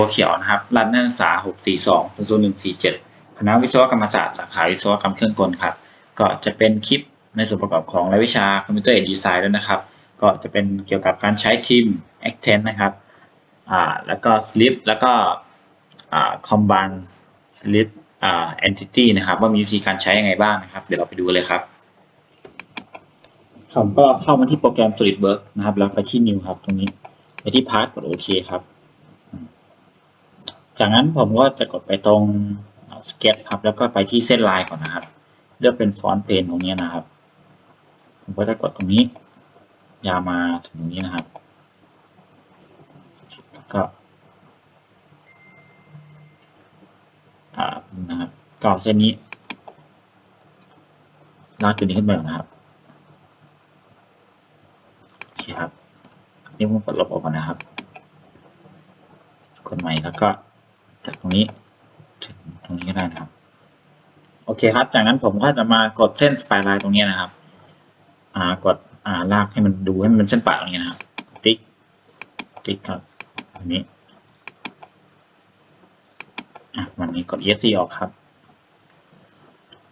หัวเขียวนะครับรัฐนักศึกษา 642 00147 คณะวิศวกรรมศาสตร์สาขาวิศวกรรมเครื่องกลครับ ก็จะเป็นคลิปในส่วนประกอบของรายวิชาคอมพิวเตอร์เอดีไซน์ด้วยนะครับ ก็จะเป็นเกี่ยวกับการใช้ทีม Actent นะครับ อ่า แล้วก็ Slip แล้วก็ อ่า Combine Slip อ่า Entity นะครับ ว่ามีวิธีการใช้ยังไงบ้างนะครับ เดี๋ยวเราไปดูเลยครับผมก็เข้ามาที่โปรแกรม SolidWorks นะครับ แล้วไปที่ New ครับ ตรงนี้ ไปที่ Part กดโอเคครับ จากนั้นผมก็จะกดไปตรง Sketch ครับ แล้วก็ไปที่เส้นลายก่อนนะครับ เลือกเป็นฟอนต์เพนตรงนี้นะครับ ผมก็จะกดตรงนี้ ยาวมาถึงตรงนี้นะครับ แล้วก็อ่านะครับก็เอาเส้นนี้ลากตัวนี้ขึ้นไปก่อนนะครับโอเคครับ นี่ผมกดลบออกก่อนนะครับกดใหม่แล้วก็ จากตรงนี้ถึงตรงนี้ก็ได้นะครับ โอเคครับ จากนั้นผมก็จะมากดเส้นสปายไลน์ตรงนี้นะครับ อ่ากดอ่าลากให้มันดูให้มันเป็นเส้นปะตรงนี้นะครับ ติ๊ก ติ๊กครับอันนี้อะวันนี้กด ESC ออกครับ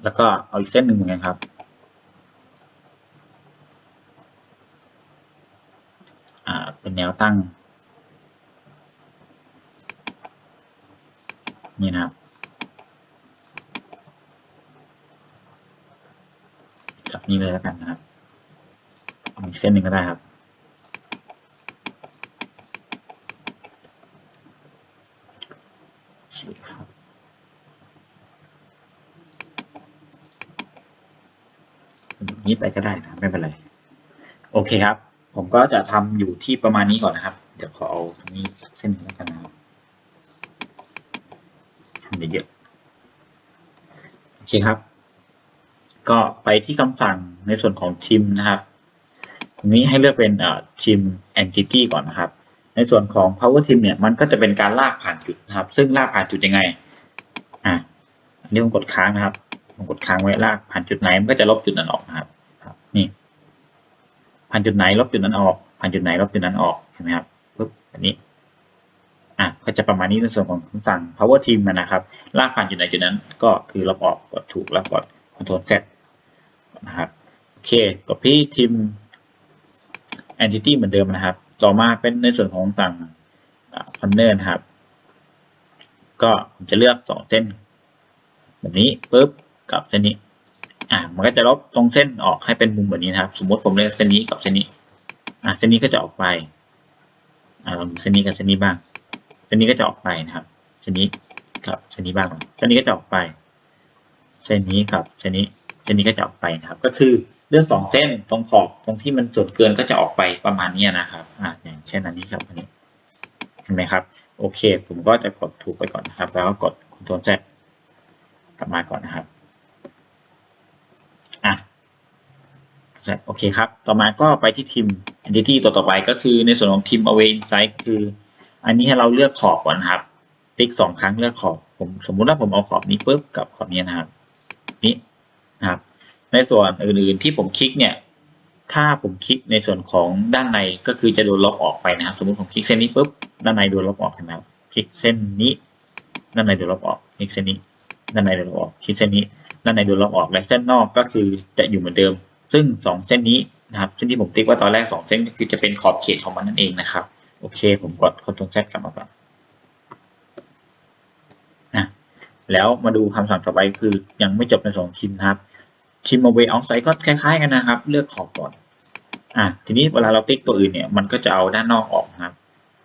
แล้วก็เอาอีกเส้นหนึ่งเหมือนกันครับอ่าเป็นแนวตั้ง นี่นะครับ กับนี้เลยแล้วกันนะครับเอาอีกเส้นหนึ่งก็ได้ครับ นี้ไปก็ได้นะไม่เป็นไร โอเคครับ ผมก็จะทำอยู่ที่ประมาณนี้ก่อนนะครับ เดี๋ยวขอเอาตรงนี้เส้นหนึ่งแล้วกันนะครับทำเยอะๆโอเคครับ ก็ไปที่คำสั่งในส่วนของทีมนะครับตรงนี้ให้เลือกเป็นทีม entity ก่อนนะครับ ในส่วนของ power team เนี่ยมันก็จะเป็นการลากผ่านจุดนะครับ ซึ่งลากผ่านจุดยังไงอะอันนี้ผมกดค้างนะครับผมกดค้างไว้ลากผ่านจุดไหนมันก็จะลบจุดนั้นออกนะครับนี่ผ่านจุดไหนลบจุดนั้นออกผ่านจุดไหนลบจุดนั้นออกเห็นไหมครับปึ๊บอันนี้อะก็จะประมาณนี้ในส่วนของคำสั่ง power team มันนะครับ ลากผ่านจุดไหนจุดนั้น ก็คือลบออกกดถูกแล้วกด control z นะครับโอเคกดที่ทีม entity เหมือนเดิมนะครับ ต่อมาเป็นในส่วนของสั่ง corner นะครับ ก็ผมจะเลือกสองเส้น แบบนี้ปุ๊บกับเส้นนี้อ่ามันก็จะลบตรงเส้นออกให้เป็นมุมแบบนี้นะครับ สมมติผมเลือกเส้นนี้กับเส้นนี้อ่าเส้นนี้ก็จะออกไปอ่าลองดูเส้นนี้กับเส้นนี้บ้าง เส้นนี้ก็จะออกไปนะครับ เส้นนี้กับเส้นนี้บ้าง เส้นนี้ก็จะออกไป เส้นนี้กับเส้นนี้ เส้นนี้ก็จะออกไปนะครับ ก็คือเลือกสองเส้นตรงขอบตรงที่มันส่วนเกินก็จะออกไปประมาณนี้นะครับอ่าอย่างเช่นอันนี้ครับอันนี้เห็นไหมครับ โอเค ผมก็จะกดถูกไปก่อนนะครับ แล้วก็กด Ctrl Z กลับมาก่อนนะครับอะโอเคครับ ต่อมาก็ไปที่ทีม entity ตัวต่อไปก็คือในส่วนของทีม away insight คือ อันนี้ให้เราเลือกขอบก่อนครับติ๊กสองครั้งเลือกขอบผมสมมุติว่าผมเอาขอบนี้ปุ๊บกับขอบนี้นะครับ นี้ นะครับ ในส่วนอื่นๆที่ผมคลิกเนี่ย ถ้าผมคลิกในส่วนของด้านในก็คือจะโดนลบออกไปนะครับ สมมติผมคลิกเส้นนี้ปุ๊บด้านในโดนลบออกเห็นไหมครับคลิกเส้นนี้ ด้านในโดนลบออก คลิกเส้นนี้ ด้านในโดนลบออก คลิกเส้นนี้ ด้านในโดนลบออก และเส้นนอกก็คือจะอยู่เหมือนเดิม ซึ่งสองเส้นนี้นะครับเส้นที่ผมติ๊กว่าตอนแรกสองเส้นก็คือจะเป็นขอบเขตของมันนั่นเองนะครับ โอเค ผมกด Ctrl Z กลับมาก่อนนะแล้วมาดูคำสั่งต่อไปคือยังไม่จบในสองทีมนะครับ ทีม away outside ก็คล้ายๆกันนะครับ เลือกขอบก่อนอะทีนี้เวลาเราติ๊กตัวอื่นเนี่ยมันก็จะเอาด้านนอกออกนะครับ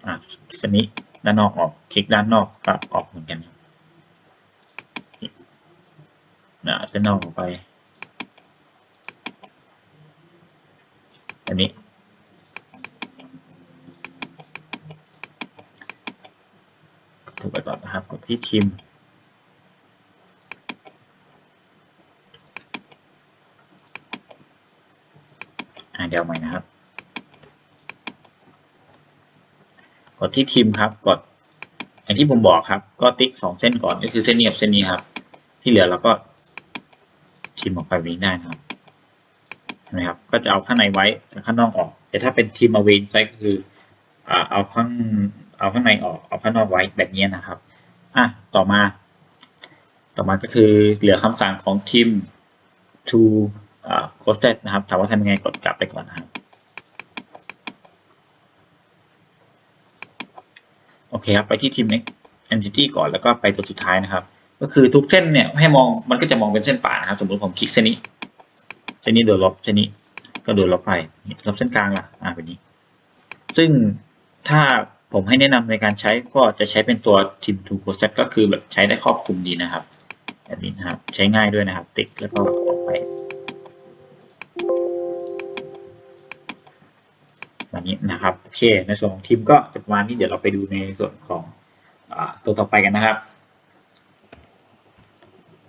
อะสนนี้ด้านนอกออกคลิกด้านนอกก็ออกเหมือนกันนะเส้นนอกออกไป อันนี้ ถูกไปก่อนนะครับกดที่ทีม เดียวใหม่นะครับ กดที่ทีมครับ กด อย่างที่ผมบอกครับ ก็ติ๊กสองเส้นก่อนก็คือเส้นนี้กับเส้นนี้ครับ ที่เหลือเราก็ทีมออกไปแบบนี้ได้นะครับเห็นไหมครับ ก็จะเอาข้างในไว้แต่ข้างนอกออก แต่ถ้าเป็นทีมอเวนไซก็คือเอาข้างเอาข้างในออกเอาข้างนอกไว้แบบนี้นะครับอะต่อมา ต่อมาก็คือเหลือคำสั่งของทีม to อ่า costed นะครับถามว่าทำยังไงกดกลับไปก่อนนะครับโอเคครับไปที่ทีม entity ก่อนแล้วก็ไปตัวสุดท้ายนะครับ ก็คือทุกเส้นเนี่ยให้มองมันก็จะมองเป็นเส้นป่านะครับ สมมติผมคลิกเส้นนี้เส้นนี้โดนลบเส้นนี้ก็โดนลบไปลบเส้นกลางล่ะอ่าแบบนี้ ซึ่งถ้าผมให้แนะนำในการใช้ก็จะใช้เป็นตัว team to process ก็คือแบบใช้ได้ครอบคลุมดีนะครับ แบบนี้นะครับ ใช้ง่ายด้วยนะครับ ติ๊กแล้วก็ออกไป แบบนี้นะครับโอเคในส่วนของทีมก็จะประมาณนี้เดี๋ยวเราไปดูในส่วนของอตัวต่อไปกันนะครับ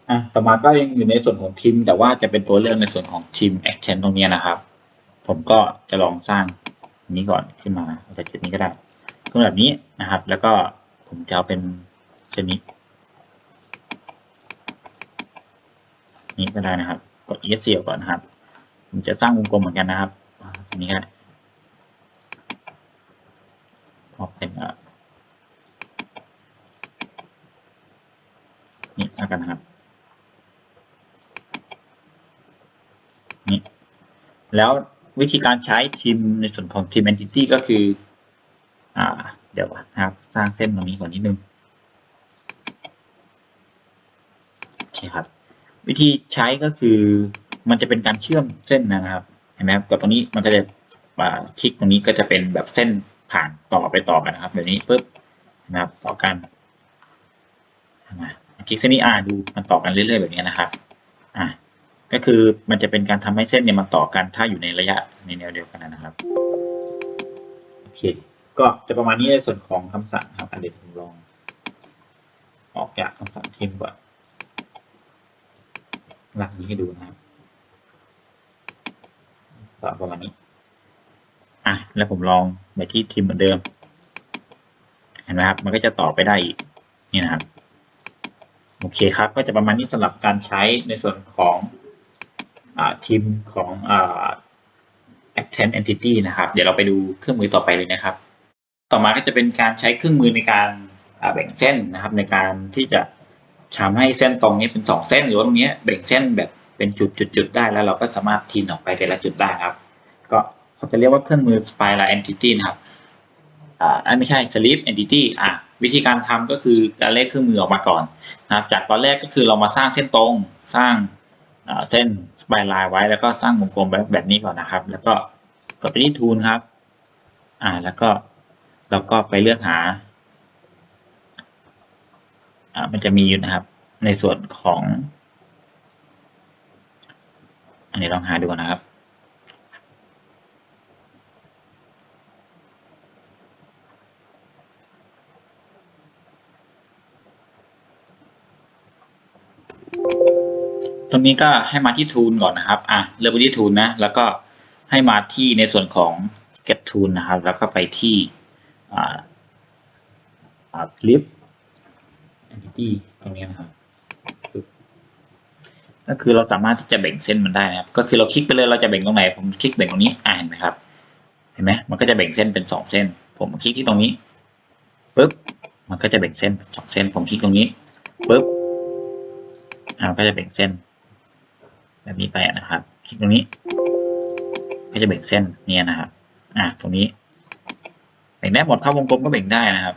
อะต่อมาก็ยังอยู่ในส่วนของทีม แต่ว่าจะเป็นตัวเลือกในส่วนของทีม action ตรงนี้นะครับ ผมก็จะลองสร้างนี้ก่อนขึ้นมาอาจจะจุดนี้ก็ได้ขึ้นแบบนี้นะครับ แล้วก็ผมจะเอาเป็นเชนนี้นี้ก็ได้นะครับ กด ESC ก่อนนะครับ ผมจะสร้างวงกลมเหมือนกันนะครับนี้ก็ได้ ออกเป็นอะนี่แล้วกันนะครับ นี่ แล้ววิธีการใช้ทีมในส่วนของทีม entity ก็คือ อ่า เดี๋ยวนะครับ สร้างเส้นตรงนี้ก่อนนิดนึง โอเคครับ วิธีใช้ก็คือมันจะเป็นการเชื่อมเส้นนะครับ เห็นไหมครับ กดตรงนี้มันก็จะคลิกตรงนี้ก็จะเป็นแบบเส้น ผ่านต่อไปต่อกันนะครับแบบนี้ปุ๊บนะครับต่อกันคลิกเส้นนี้อ่าดูมันต่อกันเรื่อยๆแบบนี้นะครับอ่าก็คือมันจะเป็นการทำให้เส้นเนี่ยมันต่อกันถ้าอยู่ในระยะในแนวเดียวกันนะครับโอเคก็จะประมาณนี้ในส่วนของคำสั่งครับอันเดี๋ยวผมลอง ออกจากคำสั่งทีมก่อนหลักนี้ให้ดูนะครับก็ประมาณนี้ อะแล้วผมลองไปที่ทีมเหมือนเดิมเห็นไหมครับ มันก็จะต่อไปได้อีกนี่นะครับโอเคครับ ก็จะประมาณนี้สำหรับการใช้ในส่วนของอทีมของอ Actent Entity นะครับ เดี๋ยวเราไปดูเครื่องมือต่อไปเลยนะครับ ต่อมาก็จะเป็นการใช้เครื่องมือในการแบ่งเส้นนะครับ ในการที่จะทำให้เส้นตรงนี้เป็นสองเส้นหรือว่าตรงนี้แบ่งเส้นแบบเป็นจุดๆๆได้แล้วเราก็สามารถทีนออกไปแต่ละจุดได้ครับ ก็ เขาจะเรียกว่าเครื่องมือ Spiral Entity นะครับอ่าไม่ใช่ Sleep Entity อะวิธีการทำก็คือการเลขเครื่องมือออกมาก่อนนะครับจากตอนแรกก็คือเรามาสร้างเส้นตรงสร้างเส้น Spiral ไว้แล้วก็สร้างวงกลมแบบแบบนี้ก่อนนะครับ แล้วก็กดไปที่ Tool ครับ อ่าแล้วก็เราก็ไปเลือกหาอ่ามันจะมีอยู่นะครับ ในส่วนของ อันนี้ลองหาดูนะครับ ตรงนี้ก็ให้มาที่ทูลก่อนนะครับ อะเลือกไปที่ทูลนะ แล้วก็ให้มาที่ในส่วนของ Get Tool นะครับ แล้วก็ไปที่อ่าอ่า Flip entity ตรงนี้นะครับปึ๊บก็คือเราสามารถที่จะแบ่งเส้นมันได้นะครับ ก็คือเราคลิกไปเลยเราจะแบ่งตรงไหน ผมคลิกแบ่งตรงนี้อ่าเห็นไหมครับ เห็นไหมมันก็จะแบ่งเส้นเป็นสองเส้น ผมคลิกที่ตรงนี้ปุ๊บ มันก็จะแบ่งเส้นเป็นสองเส้น ผมคลิกตรงนี้ปุ๊บ อ่าก็จะแบ่งเส้น แบบนี้ไปนะครับ คลิกตรงนี้ ก็จะแบ่งเส้นเนี่ยนะครับ อ่าตรงนี้แบ่งได้หมดเข้าวงกลมก็แบ่งได้นะครับ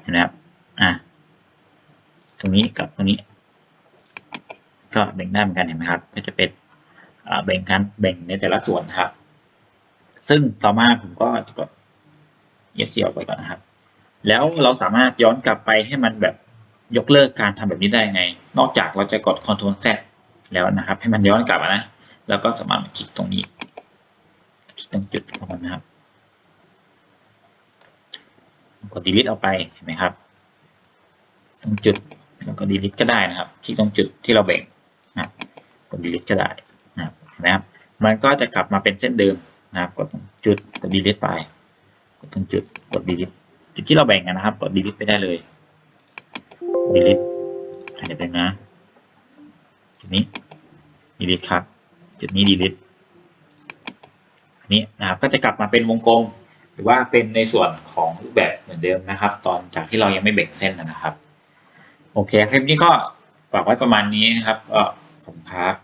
เห็นไหมครับอ่าตรงนี้กับตรงนี้ ก็แบ่งได้เหมือนกันเห็นไหมครับ ก็จะเป็นอ่าแบ่งกันแบ่งในแต่ละส่วนนะครับ ซึ่งต่อมาผมก็จะกด yes ออกไปก่อนนะครับ แล้วเราสามารถย้อนกลับไปให้มันแบบ ยกเลิกการทำแบบนี้ได้ไง นอกจากเราจะกด Ctrl Z แล้วนะครับ ให้มันย้อนกลับนะ แล้วก็สามารถคลิกตรงนี้คลิกตรงจุดของมันนะครับ กด delete ออกไปเห็นไหมครับ ตรงจุดแล้วก็ delete ก็ได้นะครับคลิกตรงจุดที่เราแบ่งนะครับกด delete ก็ได้นะครับเห็นไหมครับ มันก็จะกลับมาเป็นเส้นเดิมนะครับ กดตรงจุดกด delete ไป กดตรงจุดกด delete จุดที่เราแบ่งกันนะครับ กด delete ไปได้เลย delete อันนี้เป็นะจุดนี้ delete ครับ จุดนี้ delete อันนี้นะครับก็จะกลับมาเป็นวงกลม หรือว่าเป็นในส่วนของรูปแบบเหมือนเดิมนะครับ ตอนจากที่เรายังไม่แบ่งเส้นนะครับ โอเคคลิปนี้ก็ฝากไว้ประมาณนี้นะครับก็ขอพัก